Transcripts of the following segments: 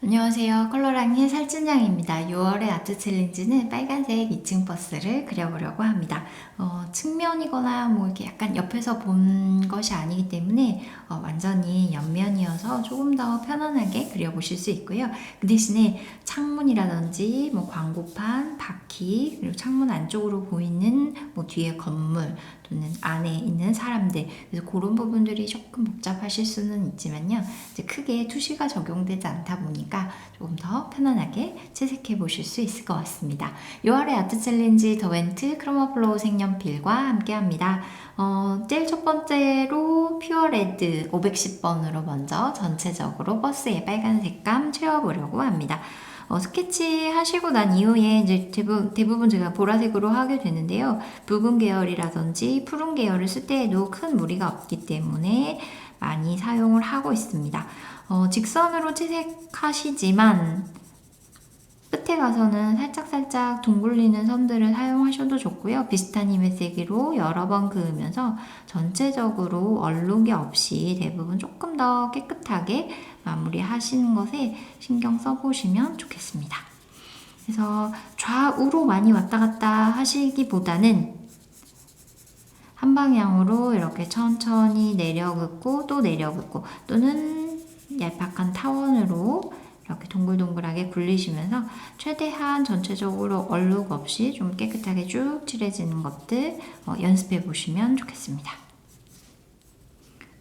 안녕하세요. 컬러랑의 살찐양입니다. 6월의 아트 챌린지는 빨간색 2층 버스를 그려보려고 합니다. 어, 측면이거나 뭐 이렇게 약간 옆에서 본 것이 아니기 때문에 어, 완전히 옆면이어서 조금 더 편안하게 그려보실 수 있고요. 그 대신에 창문이라든지 뭐 광고판, 바퀴, 그리고 창문 안쪽으로 보이는 뭐 뒤에 건물 또는 안에 있는 사람들 그래서 그런 부분들이 조금 복잡하실 수는 있지만요. 이제 크게 투시가 적용되지 않다 보니까 조금 더 편안하게 채색해 보실 수 있을 것 같습니다. 6월의 아트 챌린지 더 웬트 크로마 플로우 색연필과 함께 합니다. 어, 제일 첫 번째로 퓨어 레드 510번으로 먼저 전체적으로 버스의 빨간 색감 채워보려고 합니다. 어, 스케치 하시고 난 이후에 이제 대부분, 대부분 제가 보라색으로 하게 되는데요. 붉은 계열이라든지 푸른 계열을 쓸 때에도 큰 무리가 없기 때문에 많이 사용을 하고 있습니다. 어, 직선으로 채색하시지만 끝에 가서는 살짝살짝 둥글리는 선들을 사용하셔도 좋고요. 비슷한 힘의 세기로 여러 번 그으면서 전체적으로 얼룩이 없이 대부분 조금 더 깨끗하게 마무리하시는 것에 신경 써보시면 좋겠습니다. 그래서 좌우로 많이 왔다 갔다 하시기보다는 한 방향으로 이렇게 천천히 내려 긋고 또 내려 긋고 또는 얄팍한 타원으로 이렇게 동글동글하게 굴리시면서 최대한 전체적으로 얼룩 없이 좀 깨끗하게 쭉 칠해지는 것들 어, 연습해 보시면 좋겠습니다.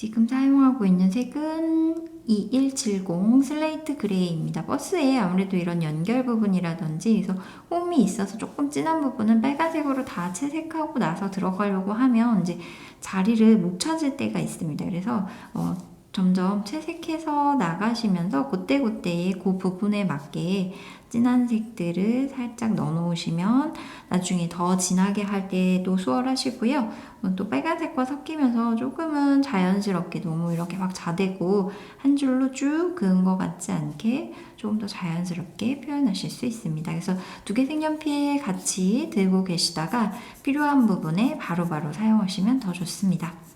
지금 사용하고 있는 색은 2170 슬레이트 그레이입니다. 버스에 아무래도 이런 연결 부분이라든지 그래서 홈이 있어서 조금 진한 부분은 빨간색으로 다 채색하고 나서 들어가려고 하면 이제 자리를 못 찾을 때가 있습니다. 그래서 어, 점점 채색해서 나가시면서 그때그때의 그 부분에 맞게 진한 색들을 살짝 넣어 놓으시면 나중에 더 진하게 할 때도 수월하시고요. 또 빨간색과 섞이면서 조금은 자연스럽게 너무 이렇게 막 자대고 한 줄로 쭉 그은 것 같지 않게 조금 더 자연스럽게 표현하실 수 있습니다. 그래서 두 개 색연필 같이 들고 계시다가 필요한 부분에 바로바로 바로 사용하시면 더 좋습니다.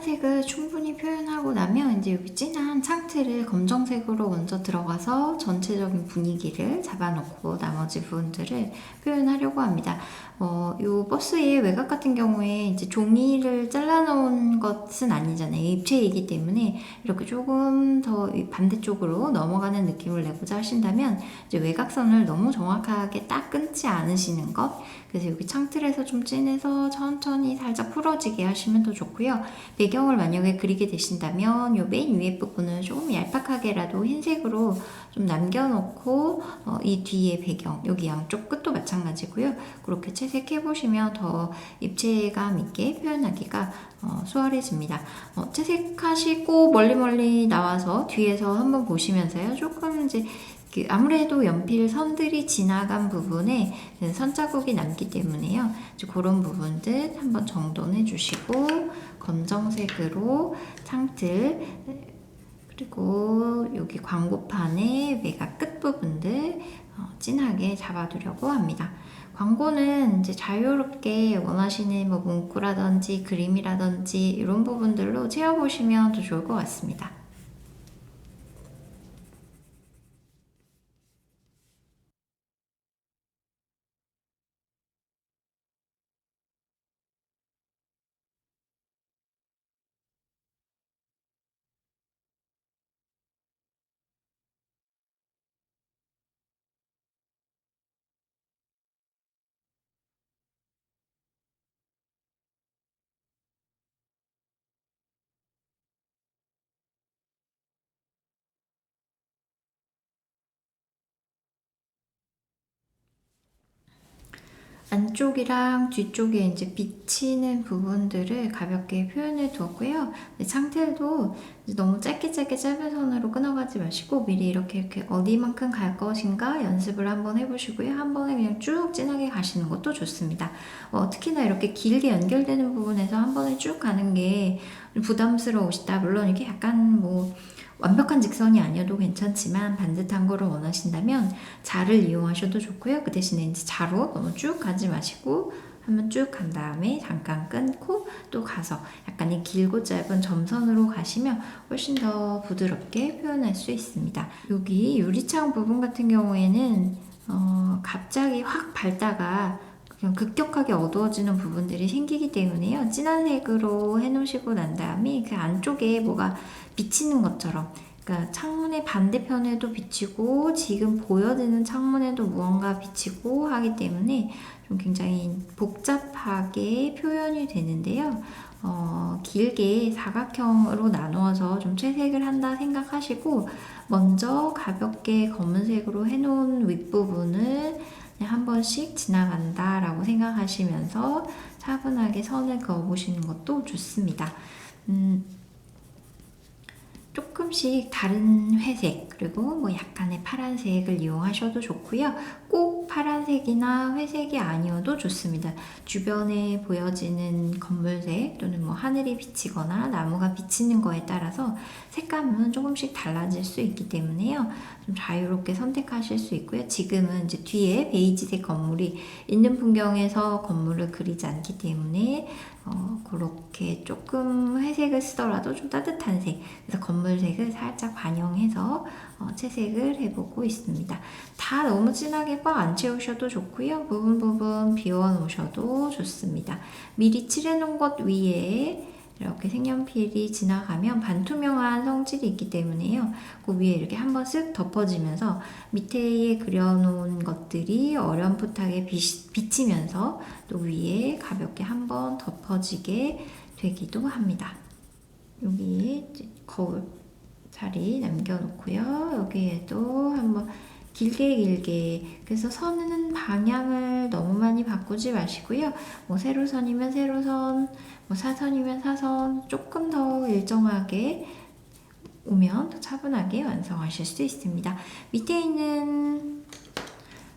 빨간색을 충분히 표현하고 나면 이제 여기 진한 창틀을 검정색으로 먼저 들어가서 전체적인 분위기를 잡아놓고 나머지 부분들을 표현하려고 합니다. 어, 요 버스의 외곽 같은 경우에 이제 종이를 잘라놓은 것은 아니잖아요. 입체이기 때문에 이렇게 조금 더 반대쪽으로 넘어가는 느낌을 내고자 하신다면 이제 외곽선을 너무 정확하게 딱 끊지 않으시는 것. 그래서 여기 창틀에서 좀 진해서 천천히 살짝 풀어지게 하시면 더 좋고요. 배경을 만약에 그리게 되신다면 요맨 위에 부분을 조금 얄팍하게라도 흰색으로 좀 남겨놓고 어, 이 뒤에 배경 여기 양쪽 끝도 마찬가지고요. 그렇게 채색해 보시면 더 입체감 있게 표현하기가 어, 수월해집니다. 어, 채색하시고 멀리 멀리 나와서 뒤에서 한번 보시면서요. 조금 이제 그 아무래도 연필 선들이 지나간 부분에 선자국이 남기 때문에요. 그런 부분들 한번 정돈해 주시고 검정색으로 창틀 그리고 여기 광고판의 외곽 끝부분들 어, 진하게 잡아두려고 합니다. 광고는 이제 자유롭게 원하시는 뭐 문구라든지 그림이라든지 이런 부분들로 채워보시면 더 좋을 것 같습니다. 안쪽이랑 뒤쪽에 이제 비치는 부분들을 가볍게 표현해 두었고요. 이제 너무 짧게 짧게 짧은 선으로 끊어가지 마시고 미리 이렇게 이렇게 어디만큼 갈 것인가 연습을 한번 해보시고요. 한 번에 그냥 쭉 진하게 가시는 것도 좋습니다. 어, 특히나 이렇게 길게 연결되는 부분에서 한 번에 쭉 가는 게 부담스러우시다. 물론 이게 약간 뭐 완벽한 직선이 아니어도 괜찮지만 반듯한 거를 원하신다면 자를 이용하셔도 좋고요. 그 대신에 이제 자로 너무 쭉 가지 마시고 한번 쭉 간 다음에 잠깐 끊고 또 가서 약간 이 길고 짧은 점선으로 가시면 훨씬 더 부드럽게 표현할 수 있습니다. 여기 유리창 부분 같은 경우에는 어, 갑자기 확 밝다가 그냥 급격하게 어두워지는 부분들이 생기기 때문에요. 진한 색으로 해놓으시고 난 다음에 그 안쪽에 뭐가 비치는 것처럼 그러니까 창문의 반대편에도 비치고 지금 보여지는 창문에도 무언가 비치고 하기 때문에 좀 굉장히 복잡하게 표현이 되는데요. 어, 길게 사각형으로 나누어서 좀 채색을 한다 생각하시고 먼저 가볍게 검은색으로 해놓은 윗부분을 그냥 한 번씩 지나간다 라고 생각하시면서 차분하게 선을 그어보시는 것도 좋습니다. 음, 조금씩 다른 회색 그리고 뭐 약간의 파란색을 이용하셔도 좋고요. 꼭 파란색이나 회색이 아니어도 좋습니다. 주변에 보여지는 건물색 또는 뭐 하늘이 비치거나 나무가 비치는 거에 따라서 색감은 조금씩 달라질 수 있기 때문에요. 좀 자유롭게 선택하실 수 있고요. 지금은 이제 뒤에 베이지색 건물이 있는 풍경에서 건물을 그리지 않기 때문에 어, 그렇게 조금 회색을 쓰더라도 좀 따뜻한 색, 그래서 건물색을 살짝 반영해서 어, 채색을 해보고 있습니다. 다 너무 진하게 꽉 안 채우셔도 좋고요. 부분 부분 비워 놓으셔도 좋습니다. 미리 칠해놓은 것 위에 이렇게 색연필이 지나가면 반투명한 성질이 있기 때문에요. 그 위에 이렇게 한번 쓱 덮어지면서 밑에 그려놓은 것들이 어렴풋하게 비치, 면서 또 위에 가볍게 한번 덮어지게 되기도 합니다. 여기 거울 자리 남겨놓고요. 여기에도 한번 길게 길게 그래서 선은 방향을 너무 많이 바꾸지 마시고요. 뭐 세로선이면 세로선, 뭐 사선이면 사선 조금 더 일정하게 오면 더 차분하게 완성하실 수 있습니다. 밑에 있는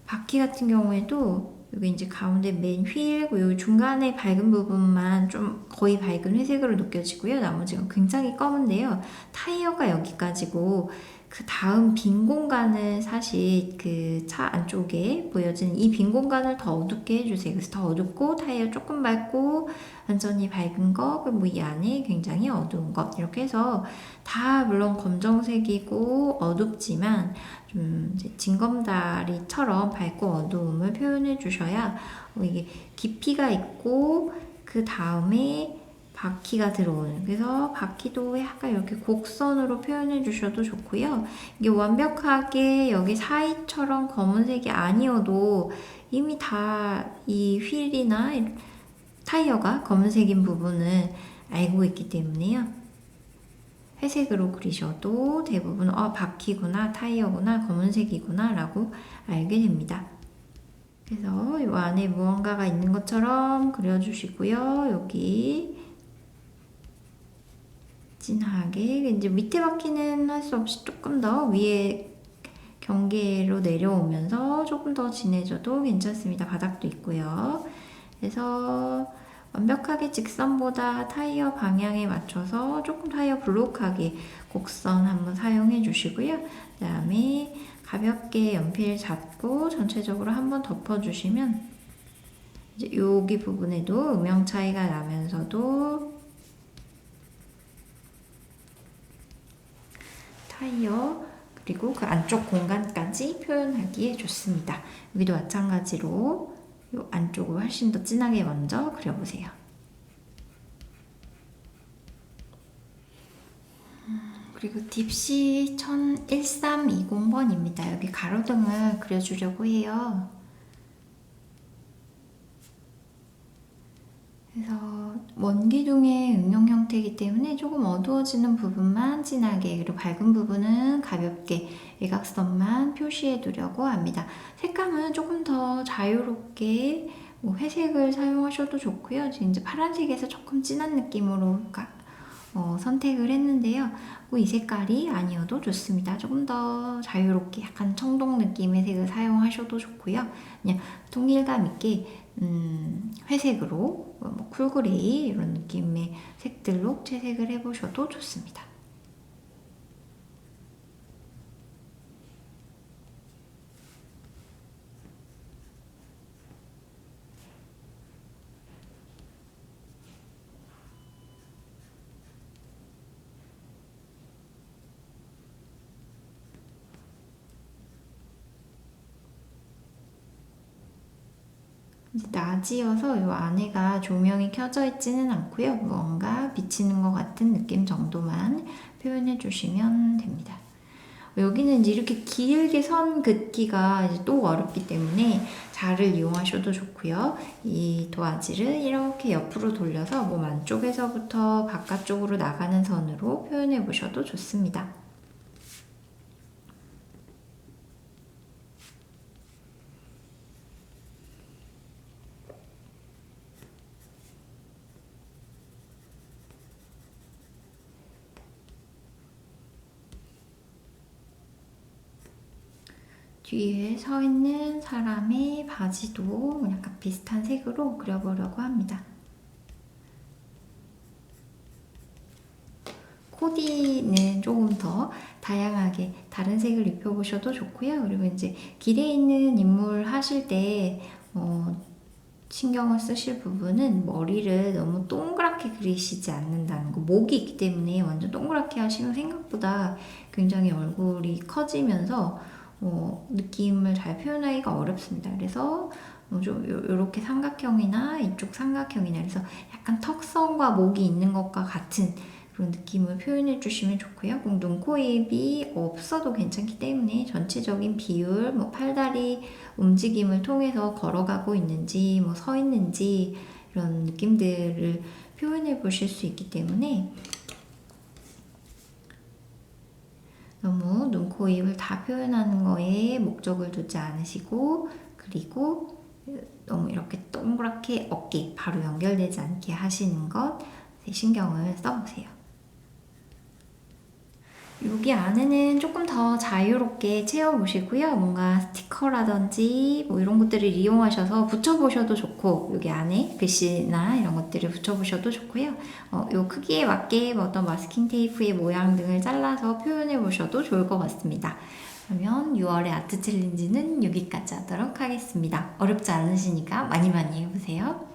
바퀴 같은 경우에도 여기 이제 가운데 맨 휠, 요 중간에 밝은 부분만 좀 거의 밝은 회색으로 느껴지고요. 나머지가 굉장히 검은데요. 타이어가 여기까지고 그 다음 빈 공간을 사실 그 차 안쪽에 보여지는 이 빈 공간을 더 어둡게 해주세요. 그래서 더 어둡고 타이어 조금 밝고 완전히 밝은 거, 그리고 이 안에 굉장히 어두운 것 이렇게 해서 다 물론 검정색이고 어둡지만 좀 이제 징검다리처럼 밝고 어두움을 표현해 주셔야 이게 깊이가 있고 그 다음에 바퀴가 들어오는 그래서 바퀴도 약간 이렇게 곡선으로 표현해 주셔도 좋고요. 이게 완벽하게 여기 사이처럼 검은색이 아니어도 이미 다 이 휠이나 타이어가 검은색인 부분을 알고 있기 때문에요. 회색으로 그리셔도 대부분 어 바퀴구나 타이어구나 검은색이구나 라고 알게 됩니다. 그래서 이 안에 무언가가 있는 것처럼 그려주시고요. 여기 진하게 이제 밑에 바퀴는 할 수 없이 조금 더 위에 경계로 내려오면서 조금 더 진해져도 괜찮습니다. 바닥도 있고요. 그래서 완벽하게 직선보다 타이어 방향에 맞춰서 조금 타이어 블록하게 곡선 한번 사용해 주시고요. 그 다음에 가볍게 연필 잡고 전체적으로 한번 덮어주시면 이제 여기 부분에도 음영 차이가 나면서도 타이어 그리고 그 안쪽 공간까지 표현하기에 좋습니다. 여기도 마찬가지로 이 안쪽을 훨씬 더 진하게 먼저 그려보세요. 음, 그리고 딥시 1320번입니다. 여기 가로등을 그려주려고 해요. 그래서 원기둥의 응용 형태이기 때문에 조금 어두워지는 부분만 진하게 그리고 밝은 부분은 가볍게 일각선만 표시해 두려고 합니다. 색감은 조금 더 자유롭게 뭐 회색을 사용하셔도 좋고요. 이제 파란색에서 조금 진한 느낌으로 가- 어, 선택을 했는데요. 뭐 이 색깔이 아니어도 좋습니다. 조금 더 자유롭게 약간 청동 느낌의 색을 사용하셔도 좋고요. 그냥 통일감 있게 음, 회색으로 어, 뭐 쿨그레이 이런 느낌의 색들로 채색을 해보셔도 좋습니다. 낮이어서 이 안에가 조명이 켜져 있지는 않고요. 뭔가 비치는 것 같은 느낌 정도만 표현해 주시면 됩니다. 여기는 이렇게 길게 선 긋기가 또 어렵기 때문에 자를 이용하셔도 좋고요. 이 도화지를 이렇게 옆으로 돌려서 몸 안쪽에서부터 바깥쪽으로 나가는 선으로 표현해 보셔도 좋습니다. 뒤에 서 있는 사람의 바지도 약간 비슷한 색으로 그려보려고 합니다. 코디는 조금 더 다양하게 다른 색을 입혀보셔도 좋고요. 그리고 이제 길에 있는 인물 하실 때 어, 신경을 쓰실 부분은 머리를 너무 동그랗게 그리시지 않는다는 거. 목이 있기 때문에 완전 동그랗게 하시면 생각보다 굉장히 얼굴이 커지면서 어, 느낌을 잘 표현하기가 어렵습니다. 그래서 어, 좀 요- 요렇게 삼각형이나 이쪽 삼각형이나 그래서 약간 턱선과 목이 있는 것과 같은 그런 느낌을 표현해 주시면 좋고요. 꼭 눈, 코, 입이 없어도 괜찮기 때문에 전체적인 비율, 뭐 팔다리 움직임을 통해서 걸어가고 있는지, 뭐 서 있는지 이런 느낌들을 표현해 보실 수 있기 때문에 너무 눈, 코, 입을 다 표현하는 거에 목적을 두지 않으시고 그리고 너무 이렇게 동그랗게 어깨 바로 연결되지 않게 하시는 것 신경을 써보세요. 여기 안에는 조금 더 자유롭게 채워보시고요. 뭔가 스티커라든지 뭐 이런 것들을 이용하셔서 붙여보셔도 좋고 여기 안에 글씨나 이런 것들을 붙여보셔도 좋고요. 어, 요 크기에 맞게 뭐 어떤 마스킹 테이프의 모양 등을 잘라서 표현해보셔도 좋을 것 같습니다. 그러면 6월의 아트 챌린지는 여기까지 하도록 하겠습니다. 어렵지 않으시니까 많이 많이 해보세요.